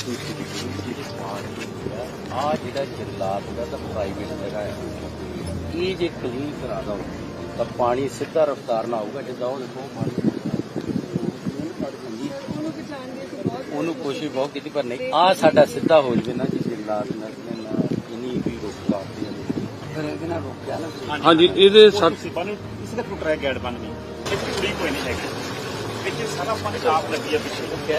ਆ ਆ ਜਿਹੜਾ ਜੰਗਲਾਤ ਦਾ ਤਾਂ ਪ੍ਰਾਈਵੇਟ ਜਗ੍ਹਾ ਹੈ। ਇਹ ਜੇ ਕਲੀਨ ਕਰਾ ਦੋ ਤਾਂ ਪਾਣੀ ਸਿੱਧਾ ਰਫਤਾਰ ਨਾਲ ਆਊਗਾ ਜਿੱਦਾਂ ਉਹ ਦੇਖੋ ਪਾਣੀ ਉਹਨੂੰ ਕੋਸ਼ਿਸ਼ ਬਹੁਤ ਕੀਤੀ ਪਰ ਨਹੀਂ ਆ ਸਾਡਾ ਸਿੱਧਾ ਹੋ ਜਵੇ ਨਾ ਜੀ ਜੰਗਲਾਤ ਨਾਲ ਨਾ ਇਨੀ ਵੀ ਰੋਕ ਲਾਤੀ ਫਿਰ ਇਹਦੇ ਨਾਲ ਰੋਕਿਆ ਨਾ? ਹਾਂਜੀ ਇਹਦੇ ਸੱਤ ਇਸ ਦਾ ਟੁੱਟ ਰਿਹਾ ਗੈਟ ਬਣ ਨਹੀਂ ਇੱਥੇ ਕੋਈ ਨਹੀਂ ਹੈਗੀ ਇੱਥੇ ਸਾਰਾ ਪਾਣੀ ਆਪ ਲੱਗੀ ਆ ਪਿੱਛੇ।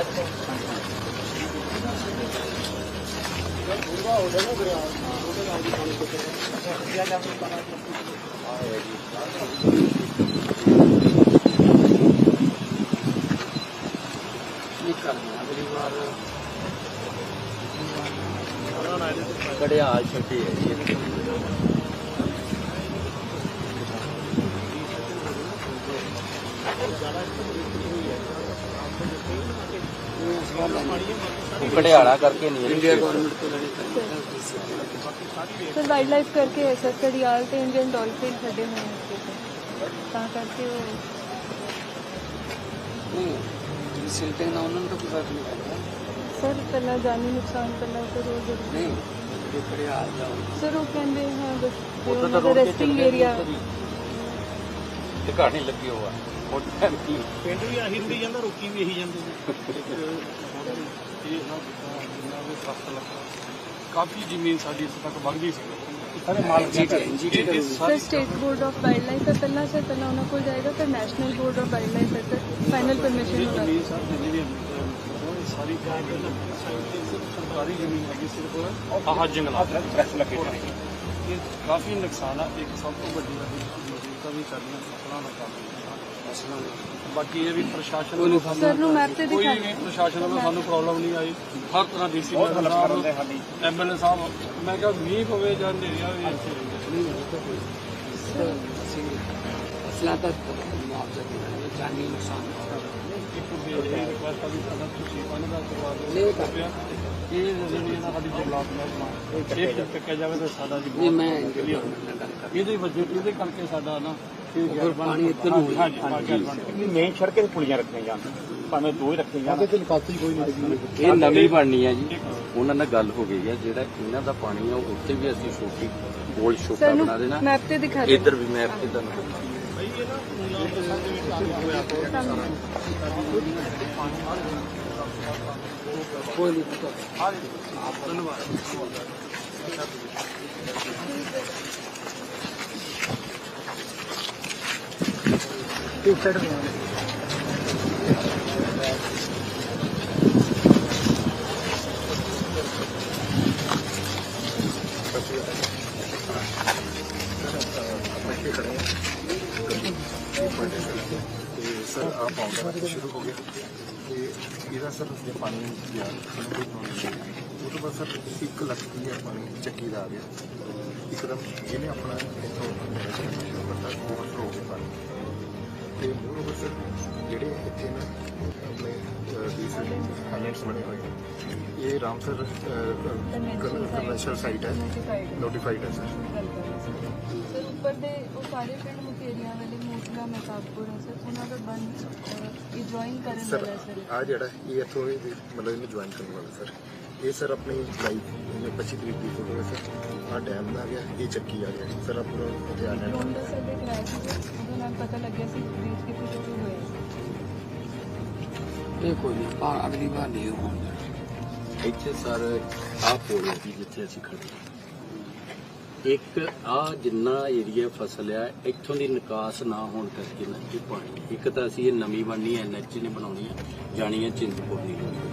ਕਹਿ ਤਾ। ਇਹ ਕਰਨਾ ਅਗਲੀ ਵਾਰ ਘੜਿਆਲ ਛੱਡੀ ਹੈ ਜੀ ਇਹਦੇ ਉਹ ਘੜਿਆਲਾ ਕਰਕੇ ਨਹੀਂ ਇੰਡੀਆ ਗਵਰਨਮੈਂਟ ਤੋਂ ਸਰ ਵਾਈਲਡ ਲਾਈਫ ਕਰਕੇ ਹੈ ਸਰ ਕੜਿਆਲ ਤੇ ਇੰਡੀਅਨ ਡਾਲਫਿਨ ਛੱਡੇ ਹੋਏ ਨੇ। ਤੇ। ਕਰਕੇ ਉਹ ਨਹੀਂ ਸਿਲਟੇ ਨਾ ਉਹਨਾਂ ਨੂੰ ਤਾਂ ਕੋਈ ਫ਼ਰਕ ਨਹੀਂ ਪੈਂਦਾ। ਸਰ ਪਹਿਲਾਂ ਜਾਨੀ ਨੁਕਸਾਨ ਪਹਿਲਾਂ ਤਾਂ ਉਹ ਜ਼ਰੂਰੀ ਨਹੀਂ ਜੇ ਘੜਿਆਲ ਜਾਓ। ਸਰ ਉਹ ਕਹਿੰਦੇ ਹਾਂ ਬਸ ਉਹਨਾਂ ਦਾ ਰੈਸਟਿੰਗ ਏਰੀਆ ਤੇ ਘਾਟ ਨਹੀਂ ਲੱਗੀ ਹੋਆ ਉਹ ਪਿੰਡ ਵੀ ਆਹੀ ਹੁੰਦੀ ਜਾਂਦਾ ਰੋਕੀ ਵੀ ਇਹੀ ਜਾਂਦੇ ਕਾਫੀ ਜ਼ਮੀਨ ਸਾਡੀ ਇਸ ਤੱਕ ਵਗਦੀ ਸੀ। ਸਾਰੇ ਮਾਲਕ sir state board of wildlife ਹੈ ਪਹਿਲਾਂ ਸਰ ਪਹਿਲਾਂ ਉਹਨਾਂ ਕੋਲ ਜਾਏਗਾ ਫਿਰ national board of wildlife ਹੈ ਸਰ ਫਾਈਨਲ ਪਰਮਿਸ਼ਨ ਹੋਣਾ। ਜ਼ਮੀਨ ਸਰ ਜਿੰਨੀ ਵੀ ਅਹ, ਸਾਰੀ ਸਰਕਾਰੀ ਜ਼ਮੀਨ ਹੈਗੀ ਸਿਰ ਕੋਲ ਆਹ ਜੰਗਲਾਤ ਪ੍ਰੈਸ ਲੱਗੇ ਹੋਏ ਨੇ। ਇਹ ਕਾਫੀ ਨੁਕਸਾਨ ਆ ਇੱਕ ਸਭ ਤੋਂ ਵੱਡੀ ਗੱਲ ਮੌਜੂਦਾ ਵੀ ਕਰਨੀਆਂ ਫਸਲਾਂ ਦਾ ਕੰਮ ਫਸਲਾਂ ਦਾ। ਬਾਕੀ ਇਹ ਵੀ ਪ੍ਰਸ਼ਾਸਨ ਵੱਲੋਂ ਸਾਨੂੰ ਸਰ ਨੂੰ ਮੈਪ ਤੇ ਕੋਈ ਦਿਖਾ ਵੀ ਪ੍ਰਸ਼ਾਸਨ ਵੱਲੋਂ ਸਾਨੂੰ ਪ੍ਰੋਬਲਮ ਨਹੀਂ ਆਈ। ਹਰ ਤਰ੍ਹਾਂ ਦੀ ਸੀ ਬਹੁਤ ਹੈਲਪ ਸਾਡੀ। ਐਮਐਲਏ ਸਾਹਿਬ ਮੈਂ ਕਿਹਾ ਮੀਂਹ ਪਵੇ ਜਾਂ ਹਨੇਰੀ ਆਵੇ ਇੱਥੇ ਨਹੀਂ ਫਸਲਾਂ ਦਾ ਮੁਆਵਜ਼ਾ ਦੇਣਾ ਜਾਨੀ ਨੁਕਸਾਨ ਇੱਕ ਬੇਟੀ ਰਿਕੁਐਸਟ ਆ ਵੀ ਸਾਡਾ ਤੁਸੀਂ ਪਾਣੀ ਦਾ ਕਰਵਾ ਦਿਓ। ਨਹੀਂ ਕਰ ਪਿਆ ਇਹ ਜਿਹੜੀ ਇਹਨਾਂ ਸਾਡੀ ਜੰਗਲਾਤ ਸਮਾਨ ਇਹ ਚੱਕਿਆ ਜਾਵੇ। ਤਾਂ ਸਾਡਾ ਜੀ ਮੈਂ ਇਹਦੇ ਵਜੇ ਇਹਦੇ ਕਰਕੇ ਸਾਡਾ ਨਾ ਫਿਰ ਪਾਣੀ ਇੱਧਰ ਨੂੰ ਹਾਂਜੀ ਮੇਨ ਸੜਕ ਤੇ ਪੁਲੀਆਂ ਰੱਖੀਆਂ ਜਾਣ ਭਾਵੇਂ ਦੋ ਹੀ ਰੱਖੀਆਂ ਜਾਣ ਇਹ ਨਵੀਂ ਬਣਨੀ ਹੈ ਜੀ। ਉਹਨਾਂ ਨਾਲ ਗੱਲ ਹੋ ਗਈ ਹੈ। ਜਿਹੜਾ ਇਹਨਾਂ ਦਾ ਪਾਣੀ ਆ ਉਹ ਉੱਥੇ ਵੀ ਅਸੀਂ ਛੋਟੀ ਗੋਲ ਛੋਟਾ ਬਣਾ ਦੇਣਾ। ਮੈਪ ਤੇ ਦਿਖਾ ਦਿਓ। ਇੱਧਰ ਵੀ ਮੈਪ ਤੇ ਤੁਹਾਨੂੰ ਕੋਈ ਨਹੀਂ ਤੇ ਸਰ ਆਪ ਆਉਂਦਾ ਸ਼ੁਰੂ ਹੋ ਗਿਆ ਤੇ ਇਹਦਾ ਸਰ ਜੇ ਪਾਣੀ ਗਿਆ ਸਾਨੂੰ ਕੋਈ ਪ੍ਰੋਬਲਮ ਨਹੀਂ ਉਹ ਤੋਂ ਬਾਅਦ ਸਰ 1 ਲੱਖ ਦੀ ਹੈ ਪਾਣੀ ਚੱਕੀ ਦਾ ਆ ਗਿਆ ਇੱਕਦਮ ਜਿਹਨੇ ਆਪਣਾ ਇੱਥੋਂ ਤੇ ਮੋਰ ਸਰ ਜਿਹੜੇ ਇੱਥੇ ਨਾ ਆਪਣੇ ਡੀਸਲ ਹਾਈਲੈਂਡਸ ਬਣੇ ਹੋਏ ਨੇ ਇਹ ਰਾਮਸਰ ਕਮਰਸ਼ੀਅਲ ਸਾਈਟ ਹੈ ਨੋਟੀਫਾਈਡ ਹੈ ਸਰ। ਸਰ ਉੱਪਰ ਦੇ ਉਹ ਸਾਰੇ ਪਿੰਡ ਮੁਕੇਰੀਆਂ ਵਾਲੇ ਮੋਟਲਾ ਮਹਿਤਾਬਪੁਰ ਹੈ ਸਰ ਉਹਨਾਂ ਦਾ ਬੰਦ ਅਹ, ਇਹ ਜੁਆਇਨ ਕਰਨ ਸਰ ਵਾਲਾ ਹੈ ਸਰ। ਆ ਜਿਹੜਾ ਇਹ ਇੱਥੋਂ ਇਹ ਵੀ ਮਤਲਬ ਇਹਨੂੰ ਜੁਆਇਨ ਕਰਨ ਵਾਲਾ ਸਰ। ਇਹ ਸਰ ਆਪਣੀ ਲਾਈਫ ਇਹਨੇ 25 ਤਰੀਕ ਦੀ ਫੋਟੋ ਹੈ ਸਰ। ਆ ਡੈਮ ਆ ਗਿਆ ਇਹ ਚੱਕੀ ਆ ਗਿਆ। ਆਪਣਾ ਦਾ ਸਰਵੇ ਕਰਾਇਆ ਸੀ ਸਰ ਉਹਦੇ ਨਾਲ ਪਤਾ ਲੱਗਿਆ ਸੀ ਬ੍ਰੀਜ ਕਿੱਥੇ ਸ਼ੁਰੂ ਹੋਇਆ ਸੀ। ਇਹ ਕੋਈ ਨਹੀਂ ਆ ਅਗਲੀ ਵਾਰ ਨਹੀਂ ਹੋਣਾ ਇੱਥੇ ਸਰ ਆਹ ਪੋਲ ਹੈ ਜੀ ਜਿੱਥੇ ਅਸੀਂ ਖੜੇ ਹਾਂ। ਇੱਕ ਆ ਜਿੰਨਾ ਏਰੀਆ ਫਸਲ ਆ ਇੱਥੋਂ ਦੀ ਨਿਕਾਸ ਨਾ ਹੋਣ ਕਰਕੇ ਨਾ ਇਹ ਪਾਣੀ। ਇੱਕ ਤਾਂ ਅਸੀਂ ਇਹ ਨਵੀਂ ਬਣਨੀ ਐ ਐਨਐਚ ਨੇ ਬਣਾਉਣੀ ਆ ਜਾਣੀ ਹੈ ਚਿੰਤਪੁਰਨੀ। road।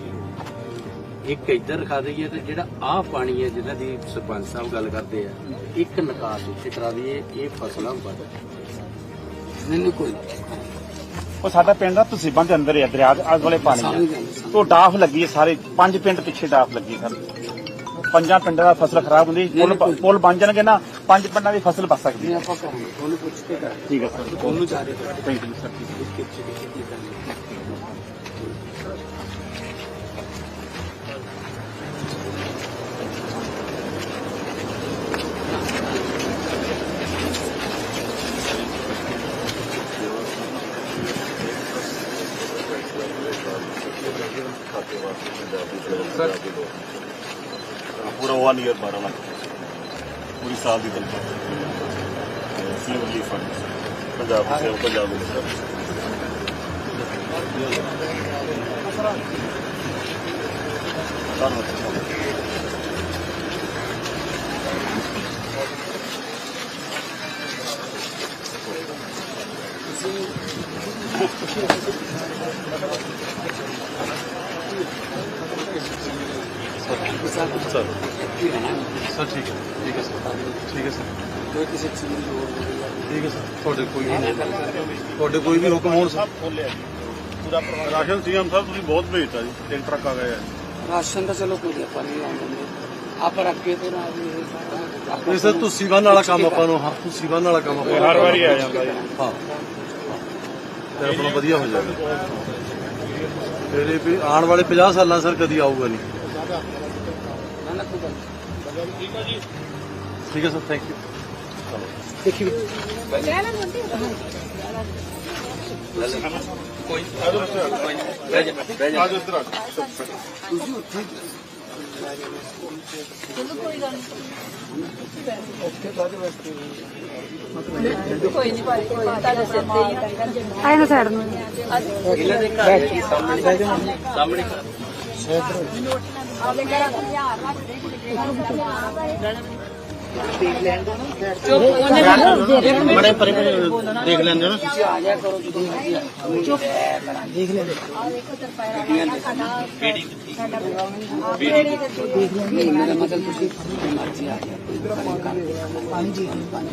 ਇੱਕ ਇੱਧਰ ਰਖਾ ਦਈਏ ਤੇ ਜਿਹੜਾ ਆਹ ਪਾਣੀ ਹੈ ਜਿਹਨਾਂ ਦੀ ਸਰਪੰਚ ਸਾਹਿਬ ਗੱਲ ਕਰਦੇ ਆ ਇੱਕ ਨਿਕਾਸ ਉੱਥੇ ਕਰਾ ਦਈਏ ਇਹ ਫਸਲਾਂ ਵੱਧ ਨਹੀਂ ਨਹੀਂ ਕੋਈ ਉਹ ਸਾਡਾ ਪਿੰਡ ਦਾ ਤੁਸੀਂ ਬੰਦ ਅੰਦਰ ਹੈ ਦਰਿਆ ਦੇ ਆਲੇ ਵਾਲੇ ਪਾਣੀ ਹੈ ਉਹ ਡਾਫ ਲੱਗੀ ਹੈ ਸਾਰੇ ਪੰਜ ਪਿੰਡ ਪਿੱਛੇ ਡਾਫ ਲੱਗੀ ਹੈ ਸਰ। ਪੰਜਾਂ ਪਿੰਡਾਂ ਦਾ ਫਸਲ ਖਰਾਬ ਹੁੰਦੀ ਪੁਲ ਪੁਲ ਬਣ ਜਾਣਗੇ ਨਾ ਪੰਜ ਪਿੰਡਾਂ ਦੀ ਫਸਲ ਬਚ ਸਕਦੀ ਹੈ। ਆਪਾਂ ਕਰਾਂਗੇ ਉਹਨੂੰ ਪੁੱਛ ਕੇ ਕਰਾਂਗੇ ਠੀਕ ਹੈ ਸਰ। ਉਹਨੂੰ ਜਾ ਰਹੇ ਥੈਂਕ ਯੂ ਸਰ ਖਾਤੇ ਵਾਸਤੇ ਪੰਜਾਬ ਦੀ ਸਰ ਪੂਰਾ 1 ਇਅਰ 12 ਲੱਖ ਪੂਰੀ ਸਾਲ ਦੀ ਤਨਖਾਹ ਸੀਐਮ ਰਿਲੀਫ ਫੰਡ ਪੰਜਾਬ ਦੇ ਪੰਜਾਬ ਦੇ ਸਰ ਧੰਨਵਾਦ ਸਰ ਸਰ ਠੀਕ ਹੈ ਠੀਕ ਹੈ ਸਰ ਠੀਕ ਹੈ ਸਰ ਕੋਈ ਕਿਸੇ ਚੀਜ਼ ਦੀ ਲੋੜ ਨਹੀਂ ਠੀਕ ਹੈ। ਸਰ ਤੁਹਾਡੇ ਕੋਈ ਵੀ ਤੁਹਾਡੇ ਕੋਈ ਵੀ ਹੁਕਮ ਹੋਣ ਸਭ ਖੋਲਿਆ ਪੂਰਾ ਰਾਸ਼ਨ ਸੀਐਮ ਸਾਹਿਬ ਤੁਸੀਂ ਬਹੁਤ ਭੇਜਤਾ ਜੀ। ਤਿੰਨ ਟਰੱਕ ਆ ਗਏ ਆ ਰਾਸ਼ਨ ਤਾਂ ਚਲੋ ਕੋਈ ਆਪਾਂ ਨਹੀਂ ਆਉਂਦੇ ਆਪਾਂ ਅੱਗੇ ਤੋਂ ਨਾ ਵੀ ਇਹ ਸਾਰਾ ਤੁਸੀਂ ਬੰਨ ਵਾਲਾ ਕੰਮ ਆਪਾਂ ਨੂੰ ਹਾਂ ਤੁਸੀਂ ਬੰਨ ਵਾਲਾ ਕੰਮ ਆਪਾਂ ਹਰ ਵਾਰੀ ਆ ਜਾਂਦਾ ਜੀ। ਹਾਂ। ਤੇ ਆਪਣਾ ਵਧੀਆ ਹੋ ਜਾਏਗਾ। ਇਹ ਵੀ ਆਉਣ ਵਾਲੇ 50 ਸਾਲਾਂ ਸਰ ਕਦੀ ਆਊਗਾ ਨਹੀਂ। ਨਾ ਨਾ ਕੋਈ ਗੱਲ ਨਹੀਂ। ਠੀਕ ਹੈ ਸਰ ਥੈਂਕ ਯੂ ਆਜੋ ਇੱਧਰ ਆਜੋ ਚਲੋ ਕੋਈ ਗੱਲ ਉੱਥੇ ਕਾਹਦੇ ਵਾਸਤੇ ਨਹੀਂ ਕੋਈ ਨਹੀਂ ਭਾਈ ਕੋਈ ਤੁਹਾਡੇ ਸਿਰ ਤੇ ਹੀ ਆਏ ਨਾ ਸਾਈਡ ਨੂੰ ਇਹਨਾਂ ਦੇ ਘਰ ਦੇ ਸਾਹਮਣੇ ਸਾਹਮਣੇ ਬੜੇ ਪਰੇ ਦੇਖ ਲੈਂਦੇ ਹੋ ਤੁਸੀਂ ਆ ਜਾਇਆ ਕਰੋ ਜਦੋਂ ਮਰਜ਼ੀ ਆ ਚੁੱਪ ਦੇਖ ਲੈਂਦੇ ਨਹੀਂ ਮੇਰਾ ਮਤਲਬ ਤੁਸੀਂ ਮਰਜ਼ੀ ਆ ਜਾਇਆ ਪਾਣੀ ਜੀ ਪਾਣੀ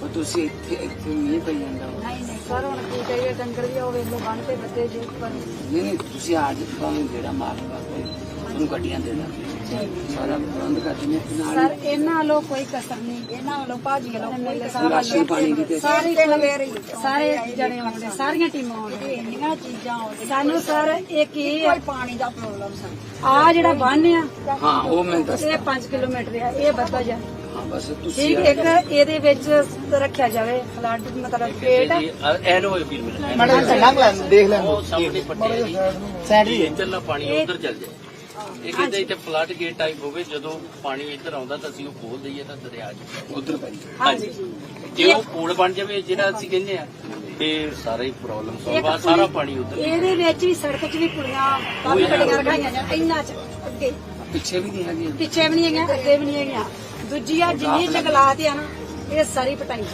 ਉਹ ਤੁਸੀਂ ਇੱਥੇ ਇੱਥੇ ਨਹੀਂ ਪਈ ਜਾਂਦਾ ਨਹੀਂ ਨਹੀਂ ਸਰ ਹੁਣ ਕੀ ਕਹੀਏ ਡੰਗਰ ਵੀ ਉਹ ਵੇਲੋ ਬੰਨ ਤੇ ਬੱਤੇ ਜੀ ਉੱਪਰ ਨਹੀਂ ਨਹੀਂ ਤੁਸੀਂ ਆ ਜਾਓ ਜਿਹੜਾ ਮਾਰਨ ਵਾਸਤੇ ਉਹਨੂੰ ਗੱਡੀਆਂ ਦੇ ਦਾਂਗੇ ਸਾਰਾ ਪ੍ਰਬੰਧ ਕਰ ਦਿੰਦੇ ਹਾਂ। ਸਰ ਇਹਨਾਂ ਵੱਲੋਂ ਕੋਈ ਕਸਰ ਨਹੀਂ ਇਹਨਾਂ ਵੱਲੋਂ ਭਾਜੀ ਵੱਲੋਂ ਕੋਈ ਕਸਰ ਰਾਸ਼ਨ ਪਾਣੀ ਦੀ ਤੇ- ਸਾਰੇ ਸਾਰੇ ਜਣੇ ਆਉਂਦੇ ਸਾਰੀਆਂ ਟੀਮਾਂ ਆਉਂਦੀਆਂ। ਇੰਨੀਆਂ ਚੀਜ਼ਾਂ ਆਉਂਦੀਆਂ। ਸਾਨੂੰ ਸਰ ਇੱਕ ਇਹ ਕੋਈ ਪਾਣੀ ਦਾ ਪ੍ਰੋਬਲਮ ਸਰ। ਆ ਜਿਹੜਾ ਬੰਨ ਆ ਹਾਂ ਉਹ ਮੈਂ ਦੱਸ ਇਹ 5 ਕਿਲੋਮੀਟਰ ਆ ਇਹ ਵੱਧਾ ਜਾ। ਹਾਂ ਬਸ ਤੁਸੀਂ ਠੀਕ ਇੱਕ ਇਹਦੇ ਵਿੱਚ ਰੱਖਿਆ ਜਾਵੇ ਫਲੱਡ ਮਤਲਬ ਪੇਟ। ਐਨ ਹੋਏ ਵੀਰ ਮੇਰੇ। ਮੈਡਮ ਦੇਖ ਲੈ ਉਹ ਸਾਹਮਣੇ ਪੱਟੇ ਸਾਈਡ ਵੀ ਚੱਲਣਾ ਪਾਣੀ ਉਧਰ ਚੱਲ ਜਾਏ। ਇਹ ਕਹਿੰਦੇ ਇੱਥੇ ਫਲੱਡ ਗੇਟ ਟਾਈਪ ਹੋਵੇ ਜਦੋਂ ਪਾਣੀ ਇੱਧਰ ਆਉਂਦਾ ਤਾਂ ਅਸੀਂ ਉਹ ਖੋਲ ਦਈਏ ਤਾਂ ਦਰਿਆ ਚ ਉਧਰ ਪਈ ਹਾਂਜੀ। ਜੇ ਉਹ ਪੁਲ ਬਣ ਜਾਵੇ ਜਿਹੜਾ ਅਸੀਂ ਕਹਿੰਦੇ ਆ ਤੇ ਸਾਰਾ ਹੀ ਪ੍ਰੋਬਲਮ ਸੋਲਵ ਆ ਸਾਰਾ ਪਾਣੀ ਉਧਰ ਇਹਦੇ ਵਿੱਚ ਵੀ ਸੜਕ 'ਚ ਵੀ ਕੁੜੀਆਂ ਕਾਫੀ ਗੱਡੀਆਂ ਰਖਾਈਆਂ ਜਾਂ ਇੰਨਾ ਚ ਅੱਗੇ। ਪਿੱਛੇ ਵੀ ਨਹੀਂ ਹੈਗੀ ਪਿੱਛੇ ਵੀ ਨਹੀਂ ਹੈਗੀਆਂ ਅੱਗੇ ਵੀ ਨਹੀਂ ਹੈਗੀਆਂ। ਦੂਜੀ ਆ ਜਿੰਨੀ ਜੰਗਲਾਤ ਆ ਨਾ ਇਹ ਸਾਰੀ ਪਟਾਈ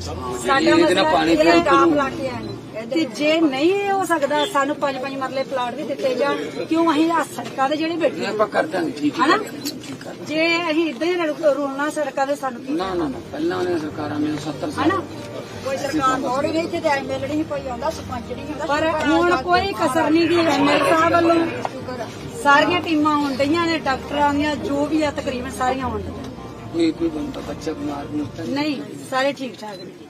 ਸਾਡਾ ਇਹਦੇ ਨਾਲ ਮਸਲਾ ਪਾਣੀ ਇਹ ਫਿਰ ਡਾਮ ਉੱਪਰੋਂ- ਲਾ ਕੇ ਆਏ। ਤੇ ਜੇ ਨਹੀਂ ਹੋ ਸਕਦਾ ਸਾਨੂੰ ਪੰਜ ਪੰਜ ਮਰਲੇ ਪਲਾਟ ਵੀ ਦਿੱਤੇ ਜਾਣ ਕਿਉਂ ਅਸੀਂ ਆ ਸੜਕਾਂ ਦੇ ਜਿਹੜੇ ਬੈਠੇ ਆਪਾਂ ਕਰ ਦਾਂਗੇ ਠੀਕ ਹੈ ਹਨਾ? ਜੇ ਅਸੀਂ ਇਦਾਂ ਹੀ ਰੁ- ਰੁਲਣਾ ਸੜਕਾਂ ਦੇ ਸਾਨੂੰ ਕੀ ਨਾ ਨਾ ਨਾ ਪਹਿਲਾਂ ਉਹਨੇ ਸਰਕਾਰਾਂ ਨੇ 70 ਸਾਲ ਹਨਾ? ਕੋਈ ਸਰਕਾਰ ਥੋੜੀ ਨਹੀਂ ਤੇ ਐਮਐਲਏ ਨਹੀਂ ਕੋਈ ਆਉਂਦਾ ਸਰਪੰਚ ਨਹੀਂ ਆਉਂਦਾ ਪਰ ਹੁਣ ਕੋਈ ਕਸਰ ਨਹੀਂ ਦੀ ਐਮਐਲਏ ਸਾਹਿਬ ਵੱਲੋਂ। ਸਾਰੀਆਂ ਟੀਮਾਂ ਆਉਣ ਡਈਆਂ ਨੇ ਡਾਕਟਰਾਂ ਦੀਆਂ ਜੋ ਵੀ ਆ ਤਕਰੀਬਨ ਸਾਰੀਆਂ ਆਉਣ ਡਈਆਂ। ਕੋਈ ਕੋਈ ਬੰਦਾ ਬੱਚਾ ਬਿਮਾਰ ਨਹੀਂ ਹੁੰਦਾ। ਨਹੀਂ ਸਾਰੇ ਠੀਕ ਠਾਕ ਨੇ।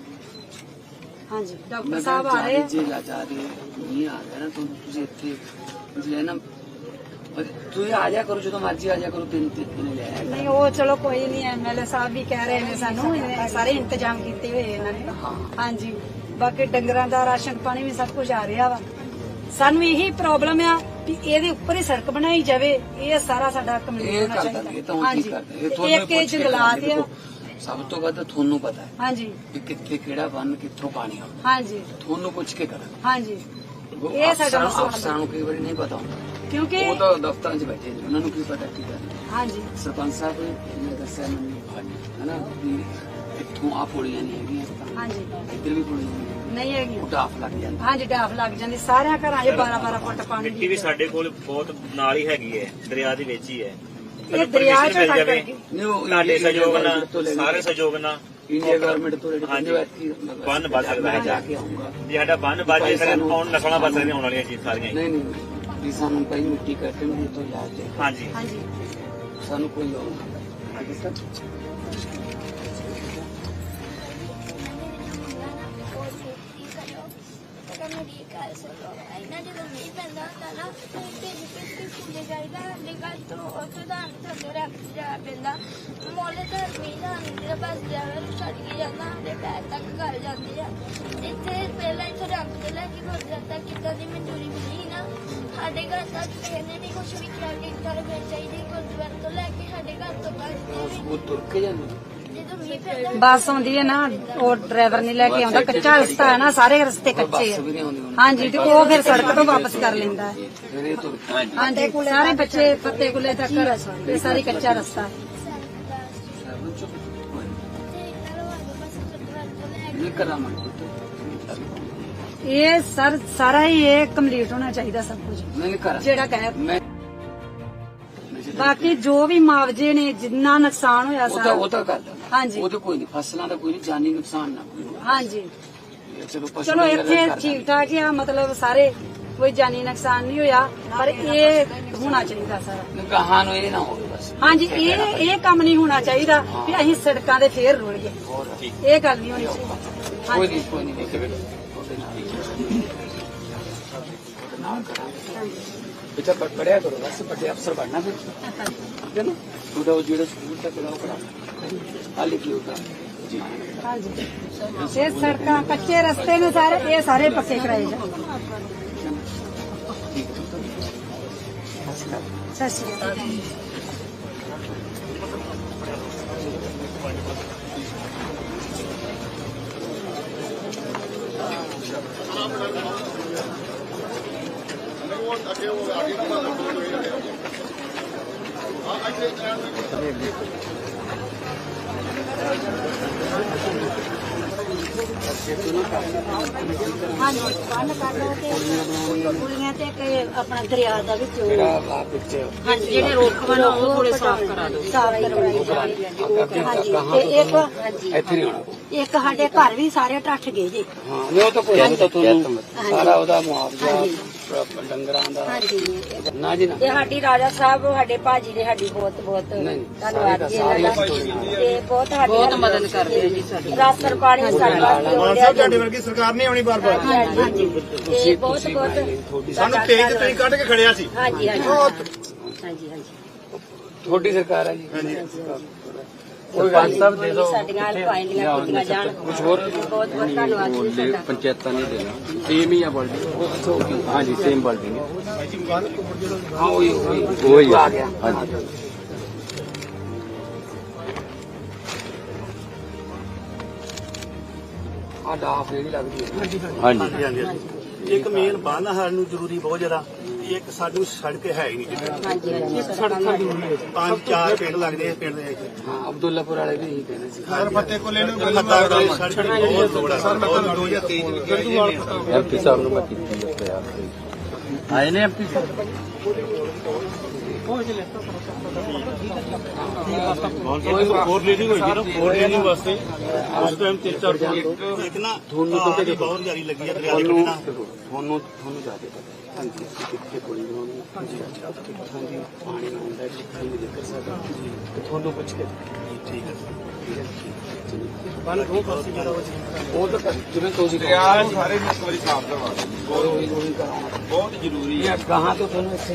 ਹਾਂਜੀ। ਡਾਕਟਰ ਮੈਂ ਸਾਹਿਬ ਆ ਰਹੇ ਆ। ਜੇ ਜਾ ਜਾ ਰਹੇ ਨਹੀਂ ਆ ਰਿਹਾ ਨਾ ਤਾਂ ਤੁਸੀਂ ਇੱਥੇ ਜੇ ਨਾ। ਤੁਸੀਂ ਆ ਜਾ ਕਰੋ ਜਦੋਂ ਮਰਜ਼ੀ ਆ ਜਾ ਕਰੋ ਤਿੰਨ ਤਿੰਨ ਲੈ ਆਇਆ ਨਹੀਂ ਉਹ ਚਲੋ ਕੋਈ ਨਹੀਂ ਐਮਐਲਏ ਸਾਹਿਬ ਵੀ ਕਹਿ ਰਹੇ ਨੇ ਸਾਨੂੰ ਇਹਨੇ ਸਾਰੇ ਇੰਤਜ਼ਾਮ ਕੀਤੇ ਹੋਏ ਇਹਨਾਂ ਨੇ। ਹਾਂਜੀ। ਬਾਕੀ ਡੰਗਰਾਂ ਦਾ ਰਾਸ਼ਨ ਪਾਣੀ ਵੀ ਸਭ ਕੁਝ ਆ ਰਿਹਾ ਵਾ। ਸਾਨੂੰ ਇਹੀ ਪ੍ਰੋਬਲਮ ਆ ਕਿ ਇਹਦੇ ਉੱਪਰ ਹੀ ਸੜਕ ਬਣਾਈ ਜਾਵੇ ਇਹ ਸਾਰਾ ਸਾਡਾ ਇਹ ਹੋਣਾ ਚਾਹੀਦਾ। ਹਾਂਜੀ। ਇਹ ਤੇ ਇੱਕ ਜੰਗਲਾਤ। ਆ। ਸਭ ਤੋਂ ਵੱਧ ਤੁਹਾਨੂੰ ਪਤਾ ਹੈ ਹਾਂਜੀ। ਕਿ ਕਿੱਥੇ ਕਿਹੜਾ ਬੰਨ ਕਿੱਥੋਂ ਪਾਣੀ ਆਉਂਦਾ। ਹਾਂਜੀ। ਤੁਹਾਨੂੰ ਪੁੱਛ ਕੇ ਕਰਾਂਗੇ ਹਾਂਜੀ। ਇਹ ਸਾਡਾ ਅਫਸਰਾਂ- ਮਸਲਾ ਅਫਸਰਾਂ ਨੂੰ ਕਈ ਵਾਰੀ ਨਹੀਂ ਪਤਾ ਹੁੰਦਾ। ਕਿਉਂਕਿ ਉਹ ਤਾਂ ਦਫ਼ਤਰਾਂ 'ਚ ਬੈਠੇ ਨੇ ਉਹਨਾਂ ਨੂੰ ਕੀ ਪਤਾ ਕੀ ਕਰਨਾ ਹਾਂਜੀ। ਸਰਪੰਚ ਸਾਹਿਬ ਨੇ ਦੱਸਿਆ ਮੈਨੂੰ ਹਨਾ ਵੀ ਇੱਥੋਂ ਆ ਪੁੜੀਆਂ ਨਹੀਂ ਹੈਗੀਆਂ। ਹਾਂਜੀ। ਇੱਧਰ ਵੀ ਪੁੜੀਆਂ ਨਹੀਂ। ਨਹੀਂ ਉਹ ਡਾਫ ਲੱਗ ਜਾਂਦਾ। ਹਾਂਜੀ ਡਾਫ ਲੱਗ ਜਾਂਦੀ। ਸਾਰਿਆਂ ਘਰਾਂ 'ਚ 12 12 ਫੁੱਟ ਪਾਣੀ ਮਿੱਟੀ ਵੀ ਸਾਡੇ ਕੋਲ ਬਹੁਤ ਨਾਲ ਹੀ ਹੈਗੀ ਹੈ ਦਰਿਆ ਦੇ ਵਿੱਚ ਹੀ ਹੈ। ਇਹ ਦਰਿਆ 'ਚ ਕਰਕੇ ਨਹੀਂ ਉਹ ਤੁਹਾਡੇ ਸਹਿਯੋਗ ਨਾਲ ਸਾਰੇ ਸਹਿਯੋਗ ਨਾਲ ਇੰਡੀਆ ਗਵਰਨਮੈਂਟ ਤੋਂ ਲੈ ਹਾਂਜੀ। ਬੰਨ ਬਚ ਸਕਦਾ ਹੈ। ਮੈਂ ਜਾ ਕੇ ਆਉਂਗਾ ਜੇ ਸਾਡਾ ਬੰਨ ਬਾਜੇ ਸਾਰੇ ਆਉਣ ਨਸਲਾਂ ਬਚ ਸਕਦੀਆਂ ਆਉਣ ਵਾਲੀਆਂ ਚੀਜ਼ ਸਾਰੀਆਂ। ਨਹੀਂ ਨਹੀਂ ਸਾਨੂੰ ਕਈ ਮਿੱਟੀ ਕੱਟਣ ਦੀ ਤੋਂ ਯਾਦ ਹੈ ਹਾਂਜੀ। ਹਾਂਜੀ। ਸਾਨੂੰ ਕੋਈ ਲੋੜ ਨਹੀਂ। ਥੱਲੇ ਰੱਖ ਜਾ ਪੈਂਦਾ ਮੋਲੇ ਤਾਂ ਮੀਂਹ ਦਾ ਜਿਹੜਾ ਬਸ ਜਾਵੇ ਤੇ ਛੱਡ ਕੇ ਜਾਂਦਾ ਸਾਡੇ ਪੈਰ ਤੱਕ ਘਰ ਜਾਂਦੇ ਆ। ਇੱਥੇ ਪਹਿਲਾਂ ਇੱਥੇ ਰੱਖ ਕੇ ਲੈ ਕੇ ਭੁੱਲ ਜਾਂਦਾ, ਕਿੱਦਾਂ ਦੀ ਮਨਜ਼ੂਰੀ ਮਿਲੀ ਨਾ। ਸਾਡੇ ਘਰ ਤੱਕ ਕਿਸੇ ਨੇ ਨਹੀਂ ਕੁਝ ਵੀ ਕਿਹਾ, ਕਿ ਘਰ ਫਿਰ ਚਾਹੀਦੀ ਗੁਰਦੁਆਰੇ ਤੋਂ ਲੈ ਕੇ ਸਾਡੇ ਘਰ ਤੋਂ ਬਾਅਦ ਉਹ ਤੁਰ ਕੇ ਜਾਂਦੇ। ਬੱਸ ਆਉਂਦੀ ਹੈ ਨਾ ਉਹ ਡਰਾਈਵਰ ਨਹੀਂ ਲੈ ਕੇ ਆਉਂਦਾ ਕੱਚਾ ਰਸਤਾ ਹੈ ਨਾ ਸਾਰੇ ਰਸਤੇ ਕੱਚੇ ਆ। ਹਾਂਜੀ ਤੇ ਉਹ ਫਿਰ ਸੜਕ ਤੋਂ ਵਾਪਸ ਕਰ ਲੈਂਦਾ ਹੈ। ਹਾਂਜੀ ਸਾਰੇ ਬੱਚੇ ਫੱਤੇ ਕੁਲੇ ਤੱਕ ਇਹ ਸਾਰੀ ਕੱਚਾ ਰਸਤਾ ਹੈ। ਇਹ ਸਰ ਸਾਰਾ ਹੀ ਇਹ ਕੰਪਲੀਟ ਹੋਣਾ ਚਾਹੀਦਾ ਸਭ ਕੁਝ। ਜਿਹੜਾ ਕਹਿ ਬਾਕੀ ਜੋ ਵੀ ਮੁਆਵਜ਼ੇ ਨੇ ਜਿੰਨਾ ਨੁਕਸਾਨ ਹੋਇਆ ਉਹ ਤਾਂ ਸਾਰਾ। ਉਹ ਤਾਂ ਕਰਦਾ ਹਾਂਜੀ। ਉਹ ਤਾਂ ਕੋਈ ਨਹੀਂ ਫਸਲਾਂ ਦਾ ਕੋਈ ਨਹੀਂ ਜਾਨੀ ਨੁਕਸਾਨ ਨਾ ਕੋਈ ਹੋਵੇ। ਹਾਂਜੀ। ਚਲੋ ਪਸ਼ੂ ਚਲੋ ਵਗੈਰਾ ਇੱਥੇ। ਠੀਕ ਠਾਕ ਹੀ ਆ ਮਤਲਬ ਸਾਰੇ ਕੋਈ ਜਾਨੀ ਨੁਕਸਾਨ ਨਹੀਂ ਹੋਇਆ ਪਰ ਇਹ ਹੋਣਾ ਚਾਹੀਦਾ ਸਾਰਾ। ਗਾਹਾਂ ਨੂੰ ਇਹ ਨਾ ਹੋਵੇ ਬਸ। ਹਾਂਜੀ ਇਹ ਇਹ ਕੰਮ ਨਹੀਂ ਹੋਣਾ ਚਾਹੀਦਾ ਵੀ ਅਸੀਂ ਸੜਕਾਂ ਦੇ ਫੇਰ ਰੁਲੀਏ ਇਹ ਗੱਲ ਨਹੀਂ ਹੋਣੀ ਚਾਹੀਦੀ। ਕੋਈ ਹਾਂਜੀ। ਨਹੀਂ ਕੋਈ ਨਹੀਂ ਦੇਖੇ ਉਹਦੇ ਨਾਲ ਹੀ ਉਹਦੇ ਨਾਲ ਕਰਾਂਗੇ ਬੇਟਾ ਪ- ਪੜ੍ਹਿਆ ਕਰੋ ਬਸ ਵੱਡੇ ਅਫਸਰ ਬਣਨਾ ਫਿਰ ਠੀਕ ਹੈ ਨਾ ਉਹਦਾ ਉਹ ਜਿਹੜਾ ਸਕੂਲ ਤੱਕ ਦਾ ਉਹ ਕਰਾ ਹਾਲੇ ਕੀ ਹੋਗਾ ਜੀ ਹਾਂਜੀ ਇਹ ਸੜਕਾਂ ਕੱਚੇ ਹਾਂਜੀ ਬੰਨ ਕਰ ਲਓ ਤੇ ਕੁੜੀਆਂ ਤੇ ਇੱਕ ਆਪਣਾ ਦਰਿਆ ਦਾ ਵਿੱਚ ਉਹ- ਹਾਂਜੀ ਜਿਹੜੇ ਰੋਕ ਬਣਾ ਉਹ ਥੋੜੇ ਸਾਫ਼ ਕਰਾ ਦਿਓ। ਸਾਫ਼ ਕਰਵਾਈ ਜਾਣੀ ਹਾਂਜੀ ਤੇ ਇੱਕ ਹਾਂਜੀ ਇੱਥੇ ਨਹੀਂ ਆਉਣਾ। ਇੱਕ ਸਾਡੇ ਘਰ ਵੀ ਸਾਰੇ ਟੱਟ ਗਏ ਜੀ। ਹਾਂ ਉਹ ਤਾਂ ਕੋਈ ਨਹੀਂ ਤਾਂ ਤੁਹਾਨੂੰ ਸਾਰਾ ਉਹਦਾ ਮੁਆਵਜ਼ਾ ਡੰਗਰਾਂ ਦਾ। ਹਾਂਜੀ। ਨਾ ਜੀ ਨਾ। ਤੇ ਸਾਡੀ ਰਾਜਾ ਸਾਹਿਬ ਸਾਡੇ ਭਾਜੀ ਨੇ ਸਾਡੀ ਬਹੁਤ ਬਹੁਤ ਧੰਨਵਾਦ ਜੀ ਇਹਨਾਂ ਦਾ। ਤੇ ਬਹੁਤ ਸਾਡੀ ਬਹੁਤ ਮਦਦ ਕਰਦੇ ਜੀ। ਸਾਡੀ। ਰਾਸ਼ਨ ਪਾਣੀ ਸਾਡਾ ਤੁਹਾਡੇ ਵਰਗੀ ਸਰਕਾਰ ਨਹੀਂ ਆਉਣੀ ਬਾਰ-ਬਾਰ। ਹਾਂਜੀ ਹਾਂਜੀ। ਤੇ ਬਹੁਤ ਬਹੁਤ ਸਾਨੂੰ ਤੇਜ ਤੁਸੀਂ ਕੱਢ ਕੇ ਖੜਿਆ ਸੀ। ਹਾਂਜੀ ਹਾਂਜੀ। ਹਾਂਜੀ ਹਾਂਜੀ। ਤੁਹਾਡੀ ਸਰਕਾਰ ਹੈ ਜੀ। ਕੋਈ ਗੱਲ ਸਾਹਿਬ ਦੇ ਦਿਓ। ਸਾਡੀਆਂ ਪਾਈਆਂ ਕੀਤੀਆਂ ਜਾਣ ਕੁਝ ਹੋਰ? ਬਹੁਤ ਬਹੁਤ ਧੰਨਵਾਦ ਜੀ ਦੇ ਤੁਹਾਡਾ। ਪੰਚਾਇਤਾਂ ਨੇ ਦੇਣਾ। ਸੇਮ ਹੀ ਆ ਬਿਲਡਿੰਗ ਹਾਂਜੀ ਸੇਮ ਬਿਲਡਿੰਗ ਹਾਂ। ਉਹੀ ਉਹੀ। ਉਹੀ ਆ। ਗਿਆ। ਹਾਂਜੀ। ਆ ਡਾਫ ਜਿਹੜੀ ਲੱਗਦੀ ਹੈ। ਹਾਂਜੀ ਹਾਂਜੀ। ਇੱਕ ਮੇਨ ਬੰਨ ਸਾਨੂੰ ਜ਼ਰੂਰੀ ਬਹੁਤ ਜ਼ਿਆਦਾ। ਇੱਕ ਸਾਨੂੰ ਸੜਕ ਹੈ ਹੀ ਨਹੀਂ ਜਿੱਥੇ। ਪੰਜ ਚਾਰ ਪਿੰਡ ਲੱਗਦੇ ਆ ਪਿੰਡ ਦੇ ਵਿੱਚ। ਹਾਂ ਅਬਦੁੱਲਾਪੁਰ ਵਾਲੇ ਵੀ ਇਹੀ ਕਹਿੰਦੇ ਸੀ। ਸਰ ਫੱਤੇ ਕੋਲੇ ਨੂੰ ਮੱਤਾ ਕੋਲੇ ਸੜਕ ਦੀ ਬਹੁਤ ਲੋੜ ਹੈ ਸਰ ਮੈਂ ਤੁਹਾਨੂੰ 2023 ਵਿੱਚ ਕਿਹਾ ਜੀ। ਐਮਪੀ ਸਾਹਿਬ ਨੂੰ ਮੈਂ ਕੀਤੀ ਹੈ ਆਏ ਨੇ ਐਮਪੀ ਸਾਹਿਬ? ਹੋਰ ਲੀਡਿੰਗ ਹੋਈ ਸੀ ਨਾ ਹੋਰ ਲੀਡਿੰਗ ਉਸ ਟਾਈਮ ਤਿੰਨ ਚਾਰ ਇੱਕ ਨਾ ਤੁਹਾਨੂੰ ਤਾਂ ਆਹ ਬਹੁਤ ਜਾਰੀ ਲੱਗੀ ਹੈ। ਦਰਿਆ ਦੇ ਤੁਹਾਨੂੰ ਕੰਢੇ ਤੁਹਾਨੂੰ ਤੁਹਾਨੂੰ ਜਾ ਕੇ ਹਾਂਜੀ ਕਿੱਥੇ ਕੋਲੀ ਬਣਾਉਣੀ ਹੈ ਹਾਂਜੀ ਪਾਣੀ ਆਉਂਦਾ ਹੈ ਕਿੱਥੇ ਨਹੀਂ ਦੇਖ ਸਕਦਾ ਤੁਹਾਨੂੰ ਪੁੱਛ ਕੇ ਠੀਕ ਹੈ ਉਹ ਤਾਂ ਜਿਵੇਂ ਤੁਸੀਂ ਸਾਰੇ ਇੱਕ ਵਾਰੀ ਸਾਫ਼ ਕਰਵਾ ਬਹੁਤ ਜ਼ਰੂਰੀ ਕਰਾਉਣਾ ਬਹੁਤ ਤੋਂ ਤੁਹਾਨੂੰ ਇੱਥੇ